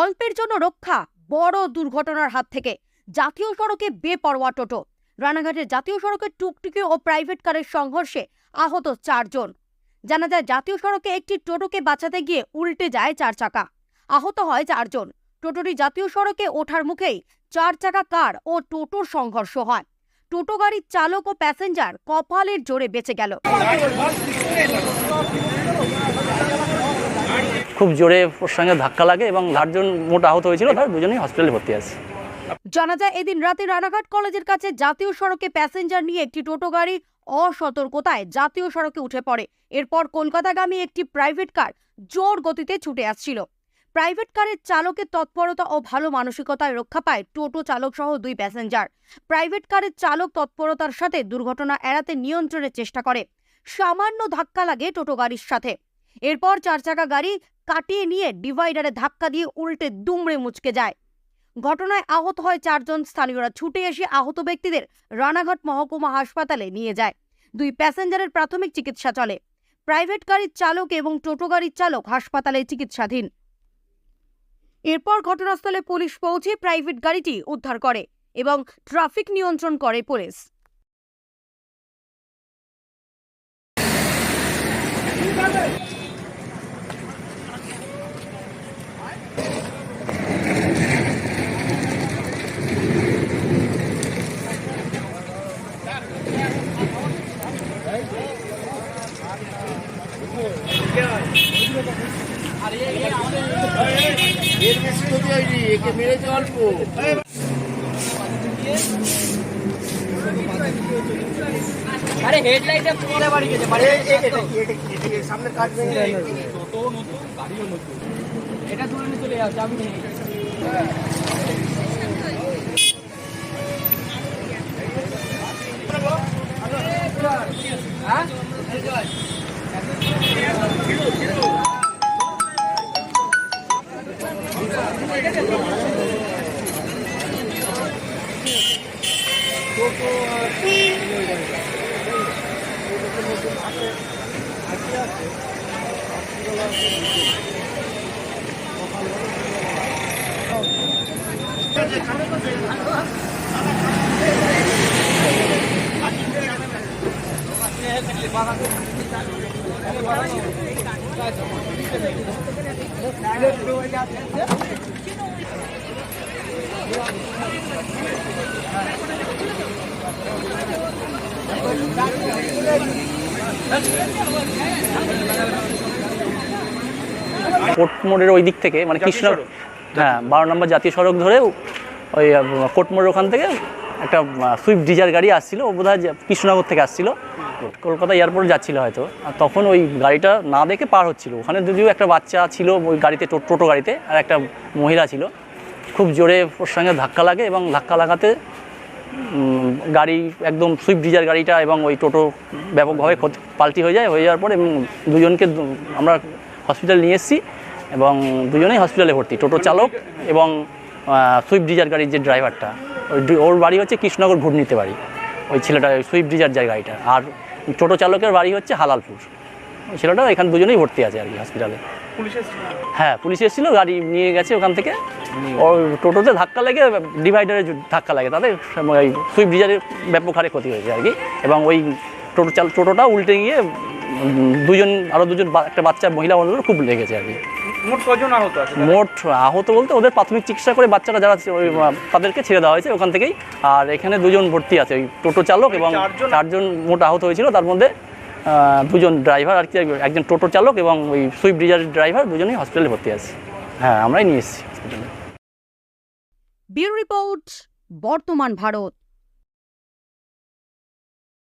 অল্পের জন্য রক্ষা বড় দুর্ঘটনার হাত থেকে। জাতীয় সড়কে বেপরোয়া টোটো। রানাঘাটের জাতীয় সড়কে টুকটুকি ও প্রাইভেট কারের সংঘর্ষে আহত চারজন। জানা যায়, জাতীয় সড়কে একটি টোটোকে বাঁচাতে গিয়ে উল্টে যায় চার চাকা। আহত হয় চারজন। টোটোটি জাতীয় সড়কে ওঠার মুখেই চার চাকা কার ও টোটোর সংঘর্ষ হয়। টোটো গাড়ির চালক ও প্যাসেঞ্জার কপালের জোরে বেঁচে গেল। খুব জোরে ওর সঙ্গে ধাক্কা লাগে এবং চারজন মোট আহত হয়েছিল তার দুজনেই হসপিটালে ভর্তি আছে। জানা যায় এদিন রাতে রানাঘাট কলেজের কাছে জাতীয় সড়কে প্যাসেঞ্জার নিয়ে একটি টোটো গাড়ি অসতর্কতায় জাতীয় সড়কে উঠে পড়ে। এরপর কলকাতাগামী একটি প্রাইভেট কার জোর গতিতে ছুটে আসছিল। প্রাইভেট কারের চালকের তৎপরতা ও ভালো মানসিকতায় রক্ষা পায় টোটো চালক সহ দুই প্যাসেঞ্জার প্রাইভেট কারের চালক তৎপরতার সাথে দুর্ঘটনা এড়াতে নিয়ন্ত্রণের চেষ্টা করে। সামান্য ধাক্কা লাগে টোটো গাড়ির সাথে। এরপর চার চাকা গাড়ি কাটিয়ে নিয়ে ডিভাইডারে ধাক্কা দিয়ে উল্টে দুমড়ে মুচকে যায়। ঘটনায় আহত হয় চারজন। স্থানীয়রা ছুটে এসে আহত ব্যক্তিদের রানাঘাট মহকুমা হাসপাতালে নিয়ে যায়। দুই প্যাসেঞ্জারের প্রাথমিক চিকিৎসা চলে। প্রাইভেট গাড়ির চালক এবং টোটো গাড়ির চালক হাসপাতালে চিকিৎসাধীন। এরপর ঘটনাস্থলে পুলিশ পৌঁছে প্রাইভেট গাড়িটি উদ্ধার করে এবং ট্রাফিক নিয়ন্ত্রণ করে পুলিশ। এর বেশি ক্ষতি হয়নি একে মেরেছে অল্প আরে হেডলাইটটা পরে বাড়ি গেছে বাড়ি সামনে কাজ ভেঙে যায় এটা তুলে নিয়ে চলে যাচ্ছে আমি টোটো আর Thank you. কোর্ট মোড়ের ওই দিক থেকে মানে কৃষ্ণ হ্যাঁ বারো নম্বর জাতীয় সড়ক ধরে ওই কোর্ট মোড়ের ওখান থেকে একটা সুইফট ডিজার গাড়ি আসছিল ও বোধ হয় কৃষ্ণনগর থেকে আসছিল। কলকাতা এয়ারপোর্ট যাচ্ছিল হয়তো। আর তখন ওই গাড়িটা না দেখে পার হচ্ছিল। ওখানে যদিও একটা বাচ্চা ছিল ওই গাড়িতে টোটো গাড়িতে আর একটা মহিলা ছিল। খুব জোরে ওর সঙ্গে ধাক্কা লাগে এবং ধাক্কা লাগাতে গাড়ি একদম সুইফট ডিজার গাড়িটা এবং ওই টোটো ব্যাপকভাবে পাল্টি হয়ে যায়, হয়ে যাওয়ার পর এবং দুজনকে আমরা হসপিটাল নিয়ে এসেছি এবং দুজনেই হসপিটালে ভর্তি। টোটো চালক এবং সুইফট ডিজার গাড়ির যে ড্রাইভারটা, ওই ওর বাড়ি হচ্ছে কৃষ্ণনগর ভুটনিতে বাড়ি। ওই ছেলেটা সুইফট ডিজার যে গাড়িটা। আর টোটো চালকের বাড়ি হচ্ছে হালালপুর। ছেলেটা এখানে দুজনেই ভর্তি আছে আর কি হসপিটালে হ্যাঁ পুলিশ এসেছিল গাড়ি নিয়ে গেছে ওখান থেকে। টোটোতে ধাক্কা লেগে ডিভাইডারে ধাক্কা লাগে তাদের ওই সুইফট ডিজারের ব্যাপক হারে ক্ষতি হয়েছে আর কি। এবং ওই টোটো চাল টোটোটা উল্টে গিয়ে দুজন আরও দুজন একটা বাচ্চা মহিলা মানুষের খুব লেগেছে আর কি। মোট কজন আহত আছে মোট আহত বলতে ওদের প্রাথমিক চিকিৎসা করে বাচ্চারা যারা ওই, তাদেরকে ছেড়ে দেওয়া হয়েছে ওখান থেকেই। আর এখানে দুজন ভর্তি আছে ওই টোটো চালক এবং চারজন? মোট আহত হয়েছিল তার মধ্যে দুজন ড্রাইভার আর কি একজন টোটো চালক এবং ওই সুইফট ডিজার ড্রাইভার দুজনেই হসপিটালে ভর্তি আছে। হ্যাঁ আমরাই নিয়ে এসেছি হসপিটালে রিপোর্ট, বর্তমান ভারত।